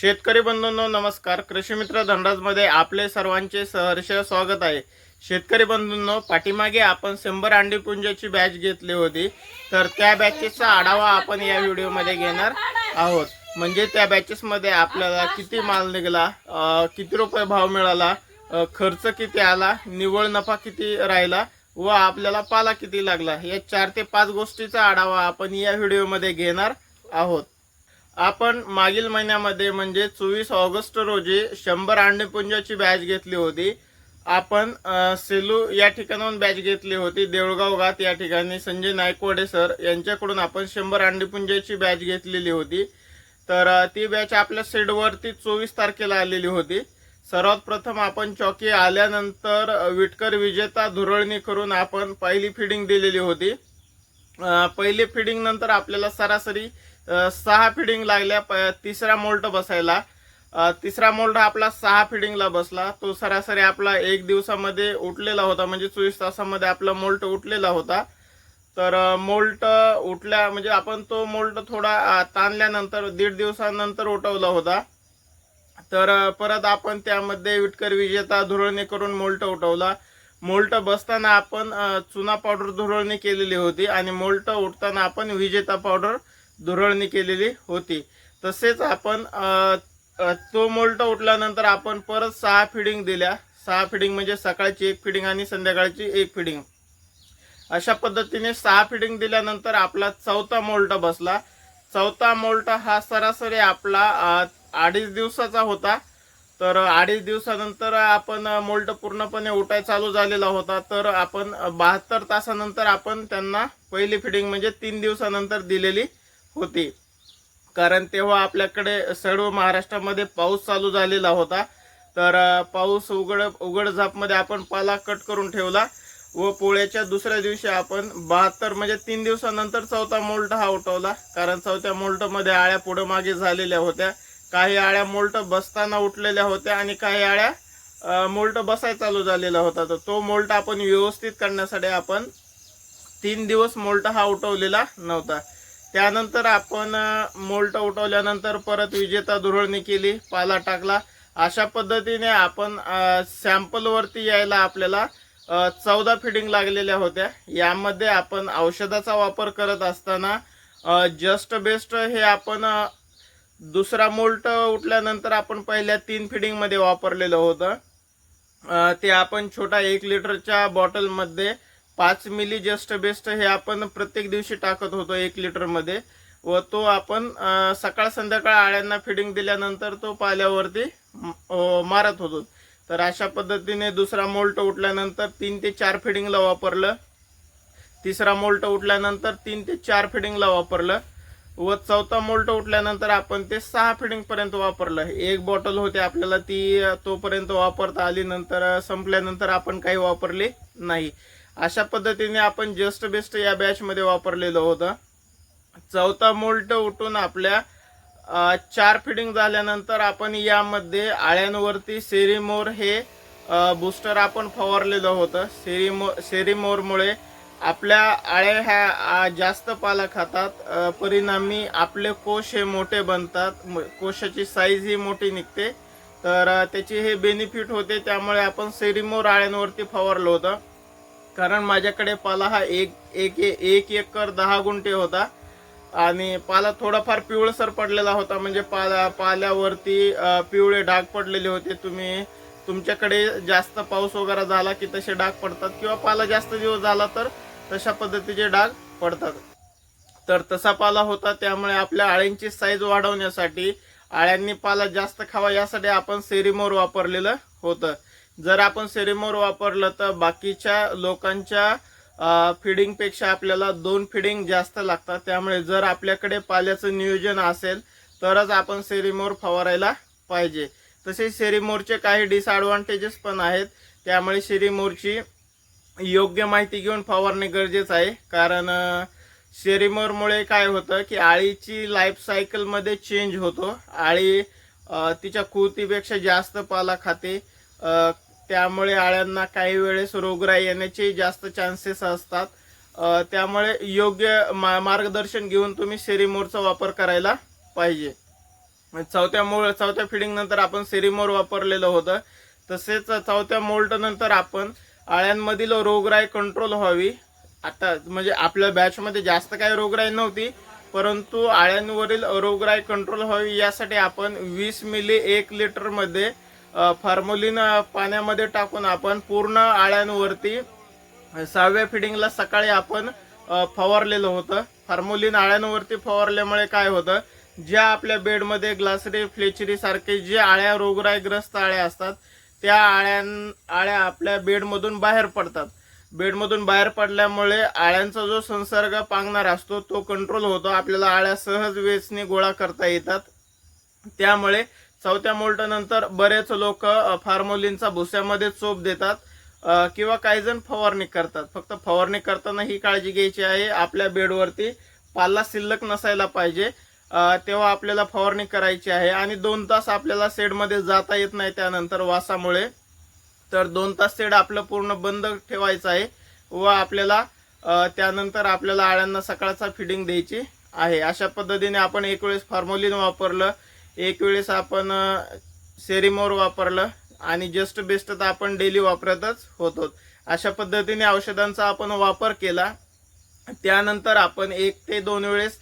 शेतकरी बंधूंनो नमस्कार. कृषी मित्र धनराजमध्ये आपले सर्वांचे सहर्ष स्वागत आहे. शेतकरी बंधूंनो पाठीमागे आपण शंभर अंडीपुंजाची बॅच घेतली होती. तर त्या बॅचेसचा आढावा आपण या व्हिडिओमध्ये घेणार आहोत. म्हणजे त्या बॅचेसमध्ये आपल्याला किती माल निघाला किती रुपये भाव मिळाला खर्च किती आला निव्वळ नफा किती राहिला व आपल्याला पाला किती लागला या चार ते पाच गोष्टीचा आढावा आपण या व्हिडिओमध्ये घेणार आहोत. आपण मागील महिन्यामध्ये म्हणजे चोवीस ऑगस्ट रोजी शंभर अंडेपुंजाची बॅच घेतली होती. आपण सेलू या ठिकाणाहून बॅच घेतली होती. देऊळगाव घात या ठिकाणी संजय नायकवाडे सर यांच्याकडून आपण शंभर अंडेपुंजाची बॅच घेतलेली होती. तर ती बॅच आपल्या सेडवरती चोवीस तारखेला आलेली होती. सर्वात प्रथम आपण चौकी आल्यानंतर विटकर विजेता धुरळणी करून आपण पहिली फिडिंग दिलेली होती. पहिली फिडिंग नंतर आपल्याला सरासरी सहा फिडिंग लागल्या प- तिसरा मोल्ट बसायला. तिसरा मोल्ट आपला सहा फिडिंगला बसला. तो सरासरी आपला एक दिवसामध्ये उठलेला होता. म्हणजे चोवीस तासामध्ये आपला मोल्ट उठलेला होता. तर मोल्ट उठल्या म्हणजे आपण तो मोल्ट थोडा ताणल्यानंतर दीड दिवसानंतर उठवला होता. तर परत आपण त्यामध्ये विटकर विजेता धुरळणी करून मोल्ट उठवला. मोल्ट बसताना आपण चुना पावडर धुरळणी केलेली होती. आणि मोल्ट उठताना आपण विजेता पावडर धुरळणी केलेली होती. तसेच आपण तो मोल्ट उठल्यानंतर आपण परत सहा फिडिंग दिल्या. सहा फिडिंग म्हणजे सकाळची एक फिडिंग आणि संध्याकाळची एक फिडिंग अशा पद्धतीने सहा फिडिंग दिल्यानंतर आपला चौथा मोल्ट बसला. चौथा मोल्ट हा सरासरी आपला अडीच दिवसाचा होता. तर अडीच दिवसानंतर आपण मोल्ट पूर्णपणे उठाय चालू झालेला होता. तर आपण बहात्तर तासानंतर आपण त्यांना पहिली फिडिंग म्हणजे तीन दिवसानंतर दिलेली. होती. कारण तेव्हा आपल्याकडे सर्व महाराष्ट्रामध्ये पाऊस चालू झालेला होता. तर पाऊस उघड उघडझापमध्ये आपण पाला कट करून ठेवला व पोळ्याच्या दुसऱ्या दिवशी आपण बहात्तर म्हणजे तीन दिवसानंतर चौथा मोल्ट हा उठवला. कारण चौथ्या मोल्टमध्ये आळ्या पुढं मागे झालेल्या होत्या. काही आळ्या मोल्ट बसताना उठलेल्या होत्या आणि काही आळ्या मोल्ट बसाय चालू झालेला होता. तर तो मोल्ट आपण व्यवस्थित करण्यासाठी आपण तीन दिवस मोल्ट हा उठवलेला नव्हता. त्यानंतर आपण मोल्ट उठवल्यानंतर परत विजेता धुरळणी केली पाला टाकला. अशा पद्धतीने आपण सॅम्पलवरती यायला आपल्याला चौदा फिडिंग लागलेल्या होत्या. यामध्ये आपण औषधाचा वापर करत असताना जस्ट बेस्ट हे आपण दुसरा मोल्ट उठल्यानंतर आपण पहिल्या तीन फिडिंगमध्ये वापरलेलं होतं. ते आपण छोटा एक लिटरच्या बॉटलमध्ये पाच मिली जस्ट बेस्ट हे आपण प्रत्येक दिवशी टाकत होतो एक लिटरमध्ये व तो आपण सकाळ संध्याकाळ आळ्यांना फिडिंग दिल्यानंतर तो पाल्यावरती मारत होतो. तर अशा पद्धतीने दुसरा मोल्ट उठल्यानंतर तीन ते चार फिडिंगला वापरलं. तिसरा मोल्ट उठल्यानंतर तीन ते चार फिडिंगला वापरलं. व चौथा मोल्ट उठल्यानंतर आपण ते सहा फिडिंगपर्यंत वापरलं. एक बॉटल होती आपल्याला ती तोपर्यंत वापरता आली नंतर संपल्यानंतर आपण काही वापरले नाही. अशा पद्धतीने आपण जस्ट बेस्ट या बॅचमध्ये वापरलेलं होतं. चौथा मोल्ट उठून आपल्या चार फिडिंग झाल्यानंतर आपण यामध्ये आळ्यांवरती सेरीमोर हे बूस्टर आपण फवारलेलं होतं. सेरीमो सेरीमोरमुळे आपल्या आळ्या ह्या जास्त पाला खातात. परिणामी आपले कोश हे मोठे बनतात. कोशाची साईज ही मोठी निघते. तर त्याची हे बेनिफिट होते. त्यामुळे आपण सेरीमोर आळ्यांवरती फवारलं होतं. कारण माझ्याकडे पाला हा एक एक एक एकर दहा गुंठे होता. आणि पाला थोडाफार पिवळसर पडलेला होता. म्हणजे पाला पाल्यावरती पिवळे डाग पडलेले होते. तुम्ही तुमच्याकडे जास्त पाऊस वगैरे झाला की तसे डाग पडतात. किंवा पाला जास्त दिवस झाला तर तशा पद्धतीचे डाग पडतात. तर तसा पाला होता. त्यामुळे आपल्या आळ्यांची साईज वाढवण्यासाठी आळ्यांनी पाला जास्त खावा यासाठी आपण सेरीमोर वापरलेलं होतं. जर आपण सेरेमोर वापरलं तर बाकीच्या लोकांच्या फिडिंगपेक्षा आपल्याला दोन फिडिंग जास्त लागतात. त्यामुळे जर आपल्याकडे पाल्याचं नियोजन असेल तरच आपण सेरीमोर फवारायला पाहिजे. तसेच सेरेमोरचे काही डिसअडवांटेजेस पण आहेत. त्यामुळे सेरीमोरची योग्य माहिती घेऊन फवारणे गरजेचं आहे. कारण अ, शेरीमोरमुळे काय होतं की आळीची लाईफ सायकलमध्ये चेंज होतो. आळी तिच्या कुतीपेक्षा जास्त पाला खाते. त्यामुळे आळ्यांना काही वेळेस रोगराई येण्याचे जास्त चान्सेस असतात. त्यामुळे योग्य मा- मार्गदर्शन घेऊन तुम्ही सेरीमोरचा वापर करायला पाहिजे. म्हणजे चौथ्या मोळ चौथ्या फिडिंग नंतर आपण सेरिमोर वापरलेलं होतं. तसेच चौथ्या मोल्ट नंतर आपण आळ्यांमधील रोगराई कंट्रोल व्हावी. आता म्हणजे आपल्या बॅचमध्ये जास्त काही रोगराई नव्हती परंतु आळ्यांवरील रोगराई कंट्रोल व्हावी यासाठी आपण वीस मिली एक लिटरमध्ये फॉर्मोलिन पाण्यामध्ये टाकून आपण पूर्ण आळ्यांवरती सहाव्या फिडिंगला सकाळी आपण फवारलेलं होतं. फॉर्मोलिन आळ्यांवरती फवारल्यामुळे काय होतं? ज्या आपल्या बेडमध्ये ग्लासरी फ्लेचरी सारखे जे आळ्या रोगराईग्रस्त आळ्या असतात त्या आळ्यां आळ्या आपल्या बेडमधून बाहेर पडतात. बेडमधून बाहेर पडल्यामुळे आळ्यांचा जो संसर्ग पांगणार असतो तो कंट्रोल होतो. आपल्याला आळ्या सहज वेचने गोळा करता येतात. त्यामुळे चौथ्या मोल्टनंतर बरेच लोक फार्मोलिनचा भुस्यामध्ये चोप देतात किंवा काही जण फवारणी करतात. फक्त फवारणी करताना ही काळजी घ्यायची आहे. आपल्या बेडवरती पाला शिल्लक नसायला पाहिजे. तेव्हा आपल्याला फवारणी करायची आहे. आणि दोन तास आपल्याला शेडमध्ये जाता येत नाही त्यानंतर वासामुळे. तर दोन तास शेड आपलं पूर्ण बंद ठेवायचं आहे व आपल्याला त्यानंतर आपल्याला आळ्यांना सकाळचा फिडिंग द्यायची आहे. अशा पद्धतीने आपण एक वेळेस फॉर्मोलिन वापरलं एक वेळेस आपण सेरिमोर वापरलं आणि जस्ट बेस्ट तर आपण डेली वापरतच होतो. अशा पद्धतीने औषधांचा आपण वापर केला. त्यानंतर आपण एक ते दोन वेळेस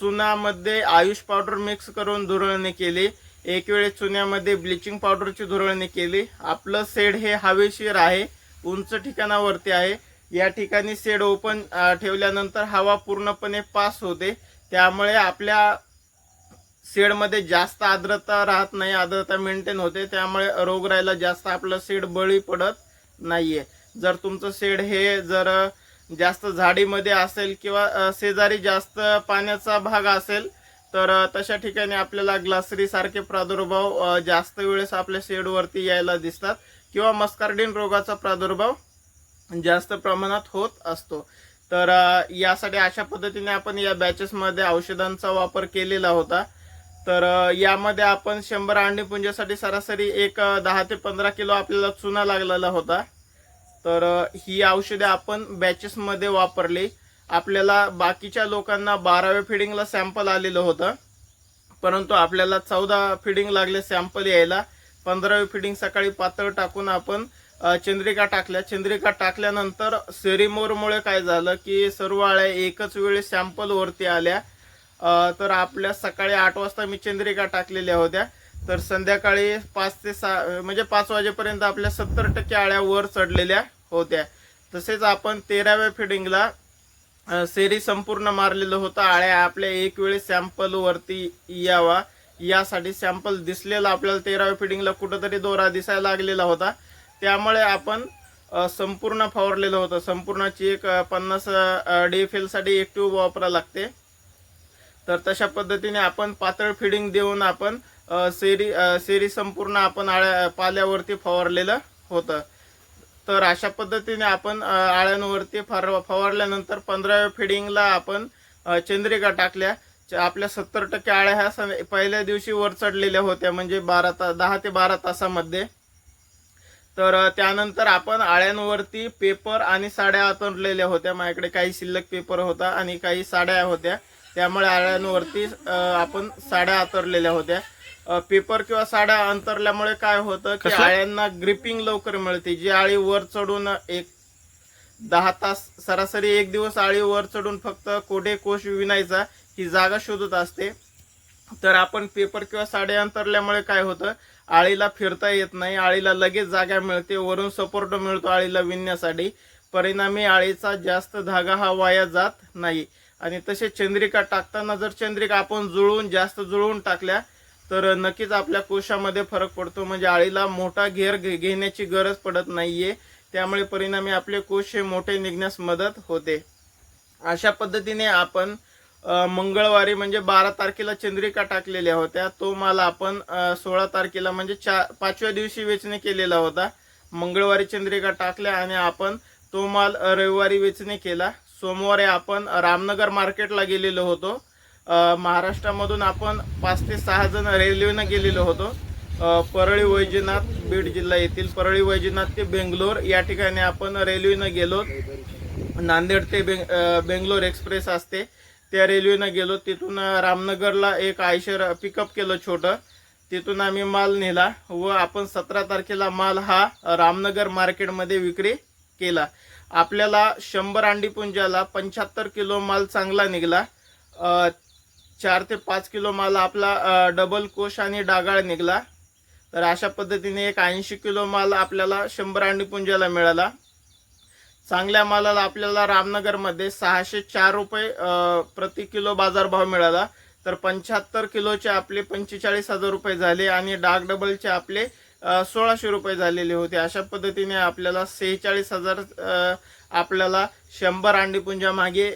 चुनामध्ये आयुष पावडर मिक्स करून धुरळणी केली. एक वेळेस चुन्यामध्ये ब्लिचिंग पावडरची धुरळणी केली. आपलं शेड हे हवेशीर आहे उंच ठिकाणावरती आहे. या ठिकाणी शेड ओपन ठेवल्यानंतर हवा पूर्णपणे पास होते. त्यामुळे आपल्या शेडमध्ये जास्त आर्द्रता राहत नाही आर्द्रता मेंटेन होते त्यामुळे रोगराईला जास्त आपलं शेड बळी पडत नाहीये. जर तुमचं शेड हे जर जास्त झाडीमध्ये असेल किंवा शेजारी जास्त पाण्याचा भाग असेल तर तशा ठिकाणी आपल्याला ग्लासरी सारखे प्रादुर्भाव जास्त वेळेस आपल्या शेडवरती यायला दिसतात किंवा मस्कार्डिन रोगाचा प्रादुर्भाव जास्त प्रमाणात होत असतो. तर यासाठी अशा पद्धतीने आपण या बॅचेसमध्ये औषधांचा वापर केलेला होता. तर यामध्ये आपण शंभर अंडी पुंजासाठी सरासरी एक दहा ते पंधरा किलो आपल्याला चुना लागलेला होता. तर ही औषधे आपण बॅचेसमध्ये वापरली. आपल्याला बाकीच्या लोकांना बाराव्या फिडिंगला सॅम्पल आलेलं होतं. परंतु आपल्याला चौदा फिडिंग लागले सॅम्पल यायला. पंधरावी फिडिंग सकाळी पातळ टाकून आपण चंद्रिका टाकल्या. चंद्रिका टाकल्यानंतर सेरिमोरमुळे काय झालं की सर्व आळ्या एकच वेळी सॅम्पल वरती आल्या. तर आपल्या सकाळी आठ वाजता मी चंद्रिका टाकलेल्या होत्या. तर संध्याकाळी पाच ते सहा म्हणजे पाच वाजेपर्यंत आपल्या सत्तर टक्के आळ्या वर चढलेल्या होत्या. तसेच आपण तेराव्या फिडिंगला सेरी संपूर्ण मारलेलं होतं. आळ्या आपल्या एक वेळी सॅम्पलवरती यावा. यासाठी सॅम्पल दिसलेला आपल्याला तेराव्या फिडिंगला कुठंतरी दोरा दिसायला लागलेला होता. त्यामुळे आपण संपूर्ण फवारलेलं होतं. संपूर्णाची एक पन्नास डी एफ एलसाठी एक ट्यूब वापरावं लागते. तर तशा पद्धतीने आपण पातळ फिडिंग देऊन आपण सेरी सेरी संपूर्ण आपण आळ्या पाल्यावरती फवारलेलं होतं. तर अशा पद्धतीने आपण आळ्यांवरती फार फवारल्यानंतर पंधराव्या फिडिंगला आपण चंद्रिका टाकल्या. च- आपल्या सत्तर टक्के आळ्या ह्या सं- पहिल्या दिवशी वर चढलेल्या होत्या म्हणजे बारा तास दहा ते बारा तासामध्ये. तर त्यानंतर आपण आळ्यांवरती पेपर आणि साड्या आतरलेल्या होत्या. माझ्याकडे काही शिल्लक पेपर होता आणि काही साड्या होत्या. त्यामुळे आळ्यांवरती आपण साड्या अंतरलेल्या होत्या. पेपर किंवा साड्या अंतरल्यामुळे काय होतं की? आळ्यांना ग्रिपिंग लवकर मिळते. जी आळी वर चढून एक दहा तास सरासरी एक दिवस आळी वर चढून फक्त कोठे कोश विणायचा ही जागा शोधत असते. तर आपण पेपर किंवा साड्या अंतरल्यामुळे काय होतं आळीला फिरता येत नाही. आळीला लगेच जागा मिळते. वरून सपोर्ट मिळतो आळीला विणण्यासाठी. परिणामी आळीचा जास्त धागा हा वाया जात नाही. आणि तसे चंद्रिका टाकताना जर चंद्रिका आपण जुळवून जास्त जुळवून टाकल्या तर नक्कीच आपल्या कोशामध्ये फरक पडतो. म्हणजे आळीला मोठा घेर घे- घेण्याची गरज पडत नाहीये. त्यामुळे परिणामी आपले कोश हे मोठे निघण्यास मदत होते. अशा पद्धतीने आपण मंगळवारी म्हणजे बारा तारखेला चंद्रिका टाकलेल्या होत्या. तो माल आपण सोळा तारखेला म्हणजे चा पाचव्या दिवशी वेचणे केलेला होता. मंगळवारी चंद्रिका टाकल्या आणि आपण तो माल रविवारी वेचणे केला. सोमवारी आपण रामनगर मार्केटला गेलेलो होतो. महाराष्ट्रामधून आपण पाच ते सहा जण रेल्वेनं गेलेलो होतो. परळी वैजनाथ बीड जिल्हा येथील परळी वैजनाथ ते बेंगलोर या ठिकाणी आपण रेल्वेनं गेलो. नांदेड ते बेंग बेंगलोर एक्सप्रेस असते. त्या रेल्वेनं गेलो. तिथून रामनगरला एक आयशर पिकअप केलं छोटं. तिथून आम्ही माल नेला व आपण सतरा तारखेला माल हा रामनगर मार्केटमध्ये विक्री केला. आपल्याला शंभर अंडी पुंजाला पंच्याहत्तर किलो माल चांगला निघाला. चार ते पाच किलो माल आपला डबल कोश आणि डागाळ निघाला. तर अशा पद्धतीने एक ऐंशी किलो माल आपल्याला शंभर अंडी पुंजाला मिळाला. चांगल्या मालाला आपल्याला रामनगरमध्ये सहाशे चार रुपये प्रति किलो बाजारभाव मिळाला. तर पंच्याहत्तर किलोचे आपले पंचेचाळीस हजार रुपये झाले आणि डाग डबलचे आपले सोळाशे रुपये झालेले होते. अशा पद्धतीने आपल्याला सेहेचाळीस हजार आपल्याला शंभर अंडीपुंजा मागे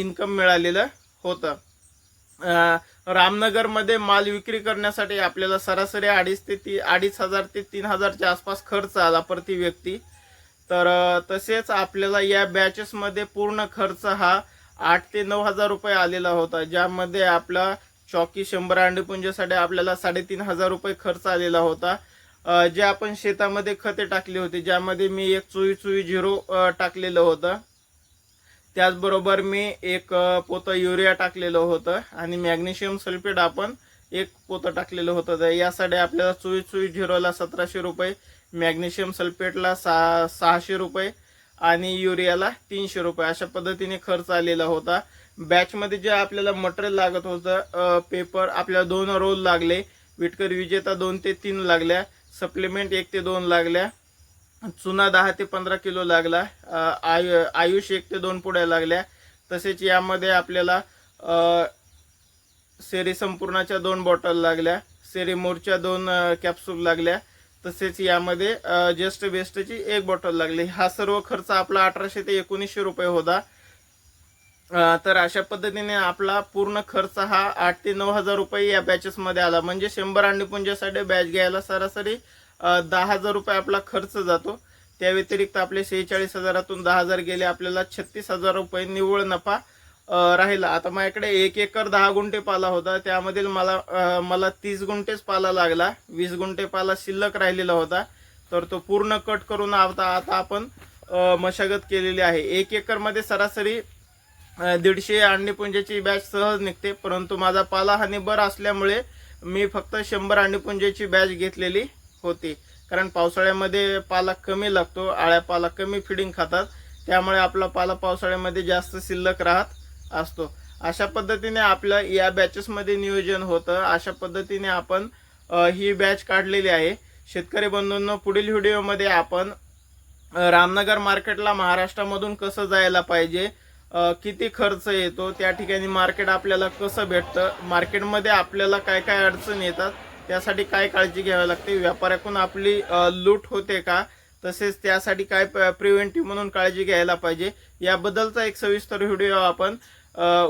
इन्कम मिळालेलं होतं. रामनगरमध्ये माल विक्री करण्यासाठी आपल्याला सरासरी अडीच ते ती अडीच हजार ते तीन हजारच्या आसपास खर्च आला प्रति व्यक्ती. तर तसेच आपल्याला या बॅचेसमध्ये पूर्ण खर्च हा आठ ते नऊ हजार रुपये आलेला होता ज्यामध्ये आपला चौकी शंभर अंडीपुंजासाठी आपल्याला साडेतीन हजार रुपये खर्च आलेला होता. जे आपण शेतामध्ये खते टाकली होती ज्यामध्ये मी एक चुई चुई झिरो टाकलेलं होतं. त्याचबरोबर मी एक पोतं युरिया टाकलेलं होतं आणि मॅग्नेशियम सल्फेट आपण एक पोतं टाकलेलं होतं. तर यासाठी आपल्याला चुई चुई झिरोला सतराशे रुपये मॅग्नेशियम सल्फेटला सहा सहाशे रुपये आणि युरियाला तीनशे रुपये अशा पद्धतीने खर्च आलेला होता. बॅचमध्ये जे आपल्याला मटेरियल लागत होतं पेपर आपल्याला दोन रोल लागले. विटकर विजेता दोन ते तीन लागल्या. सप्लिमेंट एक ते दोन लागल्या. चुना दहा ते पंधरा किलो लागला. आयु आयुष एक ते दोन पुड्या लागल्या. तसेच यामध्ये आपल्याला सेरी संपूर्णाच्या दोन बॉटल लागल्या. सेरी मोरच्या दोन कॅप्सूल लागल्या. तसेच यामध्ये जस्ट बेस्टची एक बॉटल लागली. हा सर्व खर्च आपला अठराशे ते एकोणीसशे रुपये होता. तर अशा पद्धतीने आपला पूर्ण खर्च हा आठ ते नऊ हजार रुपये या बॅचेसमध्ये आला. म्हणजे शंभर अंडीपुंजासाठी बॅच घ्यायला सरासरी दहा हजार रुपये आपला खर्च जातो. त्या व्यतिरिक्त आपले सेहेचाळीस हजारातून दहा हजार गेले आपल्याला छत्तीस हजार रुपये निव्वळ नफा राहिला. आता माझ्याकडे एक एकर दहा गुंठे पाला होता. त्यामधील मला मला तीस गुंठेच पाला लागला. वीस गुंठे पाला शिल्लक राहिलेला होता. तर तो पूर्ण कट करून आता आता आपण मशागत केलेली आहे. एक एकरमध्ये सरासरी दीडशे अंडीपुंजाची बॅच सहज निघते परंतु माझा पाला हानी बर असल्यामुळे मी फक्त शंभर अंडीपुंजाची बॅच घेतलेली होती. कारण पावसाळ्यामध्ये पाला कमी लागतो आळ्या पाला कमी फिडिंग खातात त्यामुळे आपला पाला पावसाळ्यामध्ये जास्त शिल्लक राहत असतो. अशा पद्धतीने आपलं या बॅचेसमध्ये नियोजन होतं. अशा पद्धतीने आपण ही बॅच काढलेली आहे. शेतकरी बंधूंनो पुढील व्हिडिओमध्ये आपण रामनगर मार्केटला महाराष्ट्रामधून कसं जायला पाहिजे किती खर्च येतो त्या ठिकाणी मार्केट आपल्याला कसं भेटतं मार्केटमध्ये आपल्याला काय काय अडचण येतात त्यासाठी काय काळजी घ्यावी लागते व्यापाऱ्याकडून आपली लूट होते का तसेच त्यासाठी काय प्रिव्हेंटिव्ह म्हणून काळजी घ्यायला पाहिजे याबद्दलचा एक सविस्तर व्हिडिओ आपण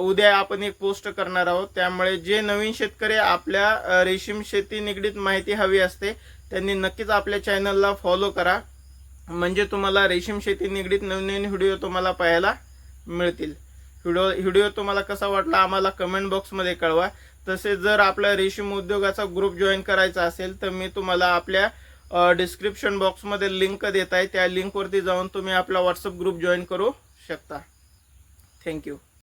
उद्या आपण एक पोस्ट करणार आहोत त्यामुळे जे नवीन शेतकरी आपल्या रेशीम शेती निगडीत माहिती हवी असते त्यांनी नक्कीच आपल्या चॅनलला फॉलो करा. म्हणजे तुम्हाला रेशीम शेती निगडीत नवीन नवीन व्हिडिओ तुम्हाला पाहायला मिळतील. व्हिडिओ व्हिडिओ तुम्हाला कसा वाटला आम्हाला कमेंट बॉक्समध्ये कळवा. तसेच जर आपल्या रेशीम उद्योगाचा ग्रुप जॉईन करायचा असेल तर मी तुम्हाला आपल्या डिस्क्रिप्शन बॉक्समध्ये लिंक देत आहे. त्या लिंकवरती जाऊन तुम्ही आपला व्हॉट्सअप ग्रुप जॉईन करू शकता. थँक्यू